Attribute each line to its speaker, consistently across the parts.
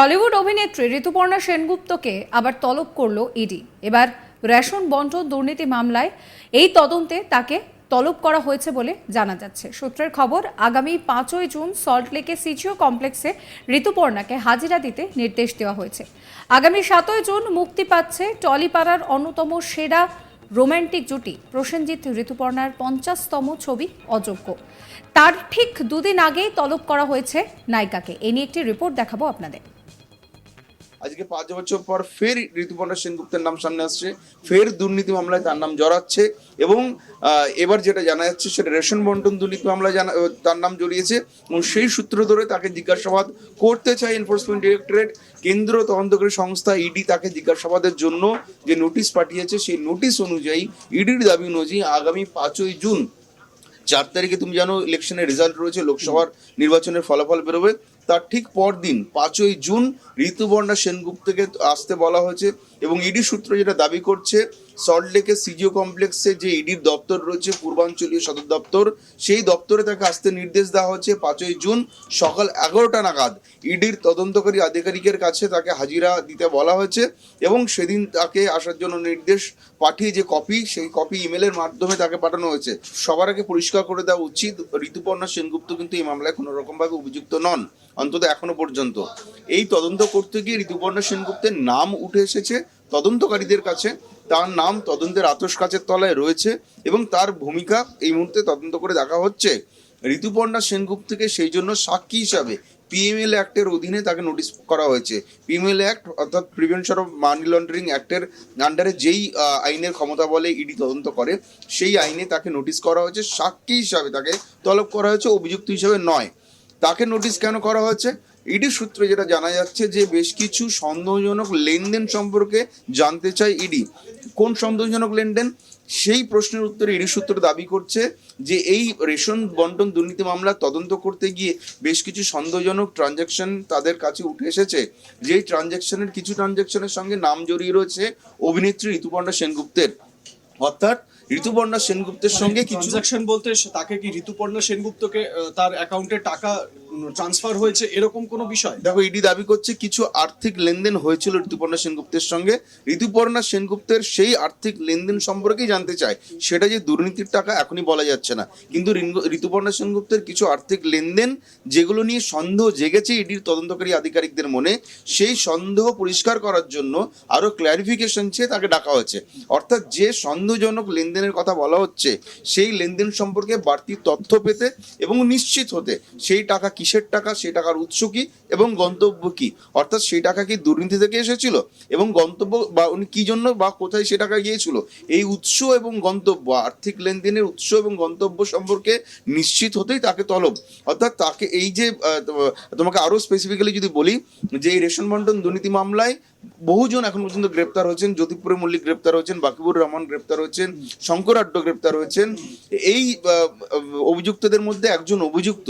Speaker 1: Tollywood অভিনেত্রী ঋতুপর্ণা সেনগুপ্তকে আবার তলব করল ইডি। এবার রেশন বন্টন দুর্নীতি মামলায় এই তদন্তে তাকে তলব করা হয়েছে বলে জানা যাচ্ছে। সূত্রের খবর, আগামী পাঁচই জুন সল্টলেকে সিচিও কমপ্লেক্সে ঋতুপর্ণাকে হাজিরা দিতে নির্দেশ দেওয়া হয়েছে। আগামী সাতই জুন মুক্তি পাচ্ছে টলিপাড়ার অন্যতম সেরা রোম্যান্টিক জুটি, প্রসেনজিৎ ঋতুপর্ণার পঞ্চাশতম ছবি অযোগ্য। তার ঠিক দুদিন আগেই তলব করা হয়েছে নায়িকাকে। এ নিয়ে একটি রিপোর্ট দেখাবো আপনাদের।
Speaker 2: আজকে পাঁচ বছর পর ফের ঋতুপর্ণা সেনগুপ্তের নাম সামনে আসছে। ফের দুর্নীতি মামলায় তার নাম জড়াচ্ছে এবং এবার যেটা জানা যাচ্ছে সেটা রেশন বন্টন দুর্নীতি মামলায় জানা তার নাম জড়িয়েছে এবং সেই সূত্র ধরে তাকে জিজ্ঞাসাবাদ করতে চায় এনফোর্সমেন্ট ডিরেক্টরেট কেন্দ্র তদন্তকারী সংস্থা ইডি তাকে জিজ্ঞাসাবাদের জন্য যে নোটিশ পাঠিয়েছে, সেই নোটিশ অনুযায়ী ইডির দাবি অনুযায়ী আগামী পাঁচই জুন, চার তারিখে তুমি জানো ইলেকশনের রেজাল্ট রয়েছে, লোকসভার নির্বাচনের ফলাফল বেরোবে। তার ঠিক পরদিন, পাঁচই জুন ঋতুবর্ণা সেনগুপ্তকে আসতে বলা হয়েছে এবং ইডি সূত্র যেটা দাবি করছে সল্টলেকের সিজিও কমপ্লেক্সে যে ইডির দপ্তর রয়েছে, পূর্বাঞ্চলীয় সদর দপ্তর, সেই দপ্তরে তাকে আসতে নির্দেশ দেওয়া হচ্ছে পাঁচই জুন সকাল এগারোটা নাগাদ। ইডির তদন্তকারী আধিকারিকের কাছে তাকে হাজিরা দিতে বলা হয়েছে এবং সেদিন তাকে আসার জন্য নির্দেশ পাঠিয়ে যে কপি সেই কপি ইমেলের মাধ্যমে তাকে পাঠানো হয়েছে। সবার আগে পরিষ্কার করে দেওয়া উচিত, ঋতুপর্ণা সেনগুপ্ত কিন্তু এই মামলায় কোনো রকমভাবে অভিযুক্ত নন, অন্তত এখনও পর্যন্ত। এই তদন্ত করতে গিয়ে ঋতুপর্ণা সেনগুপ্তের নাম উঠে এসেছে তদন্তকারীদের কাছে। তার নাম তদন্তের আতস কাচের তলায় রয়েছে এবং তার ভূমিকা এই মুহূর্তে তদন্ত করে দেখা হচ্ছে। ঋতুপর্ণা সেনগুপ্তকে সেই জন্য সাক্ষী হিসাবে পিএমএল অ্যাক্টের অধীনে তাকে নোটিশ করা হয়েছে। পিএমএল অ্যাক্ট অর্থাৎ প্রিভেনশন অফ মানি লন্ডারিং অ্যাক্টের আন্ডারে যেই আইনের ক্ষমতা বলে ইডি তদন্ত করে, সেই আইনে তাকে নোটিশ করা হয়েছে। সাক্ষী হিসাবে তাকে তলব করা হয়েছে, অভিযুক্ত হিসাবে নয়। তাকে নোটিশ কেন করা হয়েছে? ইডি সূত্রে যেটা জানা যাচ্ছে যে বেশ কিছু সন্দেহজনক লেনদেন সম্পর্কে জানতে চায় ইডি। কোন সন্দেহজনক লেনদেন? সেই প্রশ্নের উত্তরে ইডি সূত্র দাবি করছে যে এই রেশন বন্টন দুর্নীতি মামলা তদন্ত করতে গিয়ে বেশ কিছু সন্দেহজনক ট্রানজ্যাকশন তাদের কাছে উঠে এসেছে। যেই ট্রানজ্যাকশনের কিছু ট্রানজ্যাকশনের সঙ্গে নাম জড়িয়ে রয়েছে অভিনেত্রী ঋতুপর্ণা সেনগুপ্তের। অর্থাৎ ঋতুপর্ণা সেনগুপ্তের সঙ্গে কিছু
Speaker 3: ট্রানজাকশন বলতে তাকে কি ঋতুপর্ণা সেনগুপ্তকে তার অ্যাকাউন্টে টাকা ট্রান্সফার হয়েছে এরকম কোনো বিষয়?
Speaker 2: দেখো ইডি দাবি করছে কিছু আর্থিক লেনদেন হয়েছিল ঋতুপর্ণা সেনগুপ্তের সঙ্গে। ঋতুপর্ণা সেনগুপ্তের সেই আর্থিক লেনদেন সম্পর্কেই জানতে চায়। সেটা যে দুর্নীতির টাকা এখনই বলা যাচ্ছে না। কিন্তু ঋতুপর্ণা সেনগুপ্তের কিছু আর্থিক লেনদেন যেগুলো নিয়ে সন্দেহ জেগেছে ইডির তদন্তকারী আধিকারিকদের মনে, সেই সন্দেহ পরিষ্কার করার জন্য আরও ক্ল্যারিফিকেশন চেয়ে তাকে ডাকা হয়েছে। অর্থাৎ যে সন্দেহজনক লেনদেনের কথা বলা হচ্ছে, সেই লেনদেন সম্পর্কে বাড়তি তথ্য পেতে এবং নিশ্চিত হতে সেই টাকা কিসের টাকা সেই টাকার উৎস কি এবং গন্তব্য কি? অর্থাৎ সেই টাকা কি দুর্নীতি থেকে এসেছিল এবং গন্তব্য বা উনি কি জন্য বা কোথায় সে টাকা গিয়েছিল? এই উৎস এবং গন্তব্য, আর্থিক লেনদেনের উৎস এবং গন্তব্য সম্পর্কে নিশ্চিত হতেই তাকে তলব। অর্থাৎ তাকে এই যে তোমাকে আরও স্পেসিফিক্যালি যদি বলি যে এই রেশন বন্টন দুর্নীতি মামলায় বহুজন এখন পর্যন্ত গ্রেপ্তার হয়েছেন জ্যোতিপুরে মল্লিক গ্রেপ্তার হয়েছেন বাকিবুর রহমান গ্রেপ্তার হয়েছেন শঙ্কর আড্ড গ্রেপ্তার হয়েছেন। এই অভিযুক্তদের মধ্যে একজন অভিযুক্ত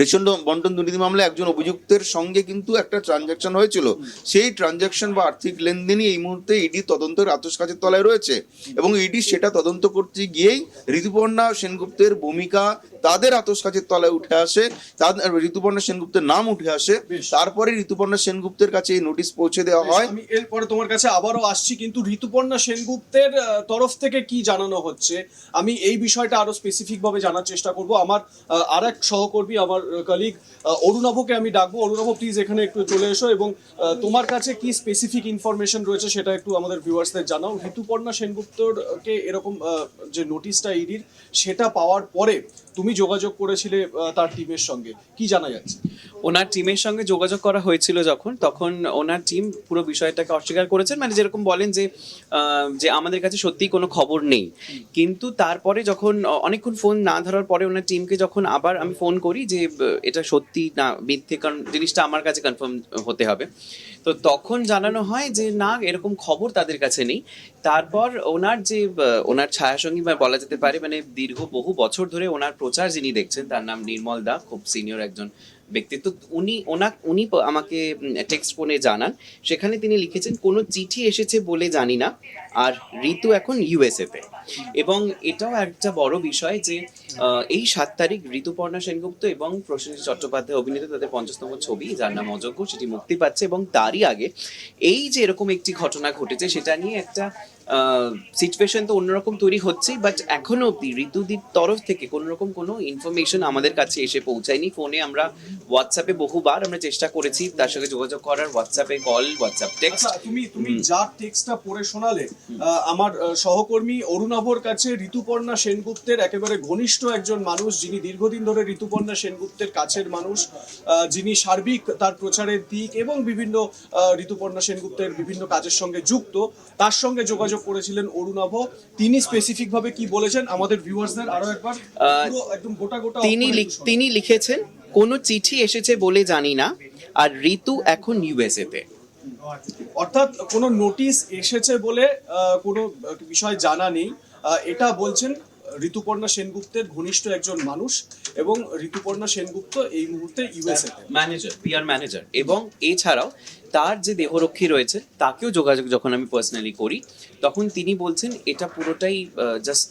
Speaker 2: রেশন বন্টন দুর্নীতি মামলায় একজন অভিযুক্তের সঙ্গে কিন্তু একটা ট্রানজাকশন হয়েছিল। সেই ট্রানজাকশন বা আর্থিক লেনদেনই এই মুহূর্তে ইডি তদন্তের আতস কাছের তলায় রয়েছে এবং ইডি সেটা তদন্ত করতে গিয়েই ঋতুপর্ণা সেনগুপ্তের ভূমিকা তাদের আতস কাছের তলায় উঠে আসে। তাদের ঋতুপর্ণা সেনগুপ্তের নাম উঠে আসে। তারপরে ঋতুপর্ণা সেনগুপ্তের কাছে এই নোটিশ পৌঁছে দেওয়া হয়।
Speaker 3: আমি এরপরে তোমার কাছে আবারও আসছি কিন্তু ঋতুপর্ণা সেনগুপ্তের তরফ থেকে কি জানানো হচ্ছে? আমি এই বিষয়টা আরও স্পেসিফিক ভাবে জানার চেষ্টা করব। আমার আর এক সহকর্মী আমার কলিগ অরুণাভকে আমি ডাকবো। অরুণাভ প্লিজ এখানে একটু চলে এসো এবং তোমার কাছে কি স্পেসিফিক ইনফরমেশন রয়েছে সেটা একটু আমাদের ভিউয়ার্সদের জানাও। ঋতুপর্ণা সেনগুপ্তকে এরকম যে নোটিশটা ইডির সেটা পাওয়ার পরে তুমি যোগাযোগ করেছিলে তার টিমের সঙ্গে। কি জানা যাচ্ছে?
Speaker 4: ওনার টিমের সঙ্গে যোগাযোগ করা হয়েছিল যখন, তখন ওনার টিম পুরো বিষয়টাকে অস্বীকার করেছেন। মানে যেরকম বলেন যে যে আমাদের কাছে সত্যি কোনো খবর নেই। কিন্তু তারপরে যখন অনেকক্ষণ ফোন না ধরার পরে ওনার টিমকে যখন আবার আমি ফোন করি যে এটা সত্যি না, মিথ্যে, কারণ জিনিসটা আমার কাছে কনফার্ম হতে হবে। তো তখন জানানো হয় যে, না, এরকম খবর তাদের কাছে নেই। তারপর ওনার যে ওনার ছায়াসঙ্গী বলা যেতে পারে মানে দীর্ঘ বহু বছর ধরে ওনার প্রচার যিনি দেখছেন, তার নাম নির্মল দা, খুব সিনিয়র একজন ব্যক্তিত্ব, উনি, ওনা, উনি আমাকে টেক্সট ফোনে জানান। সেখানে তিনি লিখেছেন, কোনো চিঠি এসেছে বলে জানি না। আর ঋতু এখন ইউএসএফ তে। এবং এটাও একটা বড় বিষয় যে এই সাত তারিখ ঋতুপর্ণা সেনগুপ্ত এবং প্রসেনজিৎ চট্টোপাধ্যায় অভিনীত তাদের পঞ্চাশতম ছবি যার নাম অযোগ্য সেটি মুক্তি পাচ্ছে এবং তারই আগে এই যে এরকম একটি ঘটনা ঘটেছে সেটা নিয়ে একটা সিচুয়েশন তো অন্যরকম তৈরি হচ্ছেই বাট এখনও অব্দি ঋতুদির তরফ থেকে কোনো রকম কোনো ইনফরমেশন আমাদের কাছে এসে পৌঁছায়নি। ফোনে আমরা হোয়াটসঅ্যাপে বহুবার আমরা চেষ্টা করেছি তার সঙ্গে যোগাযোগ করার হোয়াটসঅ্যাপে কল হোয়াটসঅ্যাপ টেক্সট
Speaker 3: তুমি তুমি যা টেক্সটটা পড়ে শোনালে আমার সহকর্মী সহকর্মী অরুণাভর কাছে ঋতুপর্ণা সেনগুপ্তের একেবারে ঘনিষ্ঠ একজন মানুষ যিনি দীর্ঘদিন ধরে ঋতুপর্ণা সেনগুপ্তের কাছের মানুষ যিনি সার্বিক তার প্রচারের দিক এবং বিভিন্ন ঋতুপর্ণা সেনগুপ্তের বিভিন্ন কাজের সঙ্গে যুক্ত তার সঙ্গে যোগাযোগ করেছিলেন অরুণাভ। তিনি স্পেসিফিক ভাবে কি বলেছেন আমাদের ভিউয়ার্সদের আরও একবার? একদম গোটা গোটা
Speaker 4: তিনি। তিনি লিখেছেন কোনো চিঠি এসেছে বলে জানি না আর ঋতু এখন ইউএসএ তে।
Speaker 3: অর্থাৎ কোনো নোটিশ এসেছে বলে কোনো বিষয় জানা নেই। এটা বলছেন ঋতুপর্ণা সেনগুপ্তের ঘনিষ্ঠ একজন মানুষ এবং ঋতুপর্ণা সেনগুপ্ত এই মুহূর্তে ইউএসএ
Speaker 4: ম্যানেজার পিআর ম্যানেজার এবং এছাড়াও তার যে দেহরক্ষী রয়েছে, তাকেও যোগাযোগ যখন আমি পার্সোনালি করি, তখন তিনি বলছেন, এটা পুরোটাই জাস্ট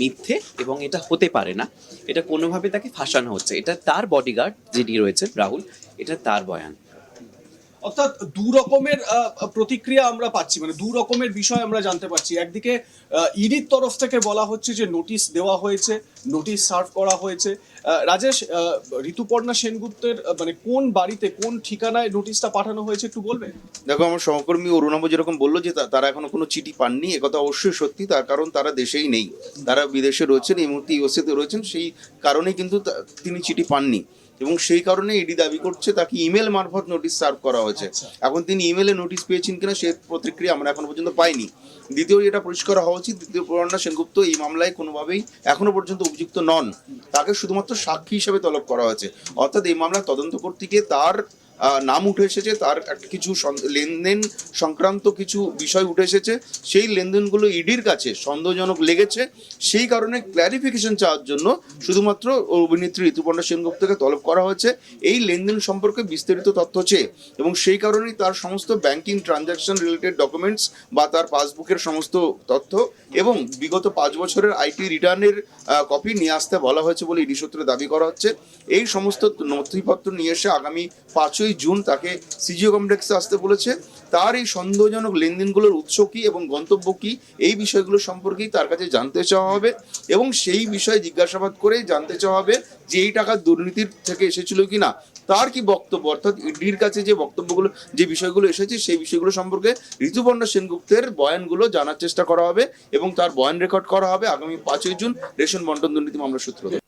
Speaker 4: মিথ্যে এবং এটা হতে পারে না। এটা কোনোভাবে তাকে ফাঁসানো হচ্ছে। এটা তার বডিগার্ড যিনি রয়েছেন, রাহুল, এটা তার বয়ান।
Speaker 3: অর্থাৎ দু রকমের প্রতিক্রিয়া আমরা পাচ্ছি মানে দু রকমের বিষয় আমরা জানতে পারছি। একদিকে ইডির তরফ থেকে বলা হচ্ছে যে নোটিশ দেওয়া হয়েছে, নোটিশ সার্ভ করা হয়েছে। রাজেশ ঋতুপর্ণা সেনগুপ্তের মানে কোন বাড়িতে, কোন ঠিকানায় নোটিশটা পাঠানো হয়েছে একটু বলবেন
Speaker 2: দেখো, আমার সহকর্মী অরুণাভ যেরকম বলল যে তারা এখনও কোনো চিঠি পাননি একথা অবশ্যই সত্যি, তার কারণ তারা দেশেই নেই। তারা বিদেশে রয়েছেন, এই মুহূর্তে ইউএসএতে রয়েছেন, সেই কারণেই কিন্তু তিনি চিঠি পাননি। এবং সেই কারণে ইডি দাবি করছে তাকে ইমেল মারফত নোটিশ সার্ভ করা হয়েছে। এখন তিনি ইমেলে নোটিশ পেয়েছেন কিনা সে প্রতিক্রিয়া আমরা এখনও পর্যন্ত পাইনি। দ্বিতীয় এটা পরিষ্কার হওয়া উচিত দ্বিতীয় প্রণা সেনগুপ্ত এই মামলায় কোনোভাবেই এখনও পর্যন্ত অভিযুক্ত নন। তাকে শুধুমাত্র সাক্ষী হিসেবে তলব করা হয়েছে। অর্থাৎ এই মামলা তদন্ত করতে গিয়ে তার নাম উঠে এসেছে তার একটা কিছু লেনদেন সংক্রান্ত কিছু বিষয় উঠে এসেছে সেই লেনদেনগুলো ইডির কাছে সন্দেহজনক লেগেছে। সেই কারণে ক্ল্যারিফিকেশন চাওয়ার জন্য শুধুমাত্র অভিনেত্রী ঋতুপর্ণা সেনগুপ্তকে তলব করা হয়েছে। এই লেনদেন সম্পর্কে বিস্তারিত তথ্য চেয়ে এবং সেই কারণেই তার সমস্ত ব্যাংকিং ট্রানজ্যাকশন রিলেটেড ডকুমেন্টস বা তার পাসবুকের সমস্ত তথ্য এবং বিগত পাঁচ বছরের আইটি রিটার্নের কপি নিয়ে আসতে বলা হয়েছে বলে ইডি সূত্রে দাবি করা হচ্ছে। এই সমস্ত নথিপত্র নিয়ে এসে আগামী পাঁচই জুন তাকে সিজিও কমপ্লেক্সে আসতে বলেছে। তার এই সন্দেহজনক লেনদেনগুলোর উৎস কী এবং গন্তব্য কী এই বিষয়গুলো সম্পর্কেই তার কাছে জানতে চাওয়া হবে এবং সেই বিষয়ে জিজ্ঞাসাবাদ করে জানতে চাওয়া হবে যে এই টাকা দুর্নীতির থেকে এসেছিল কি না। তার কি বক্তব্য? অর্থাৎ ইডির কাছে যে বক্তব্যগুলো, যে বিষয়গুলো এসেছে সেই বিষয়গুলো সম্পর্কে ঋতুপর্ণা সেনগুপ্তের বয়ানগুলো জানার চেষ্টা করা হবে এবং তার বয়ান রেকর্ড করা হবে আগামী পাঁচই জুন রেশন বন্টন দুর্নীতি মামলা সূত্র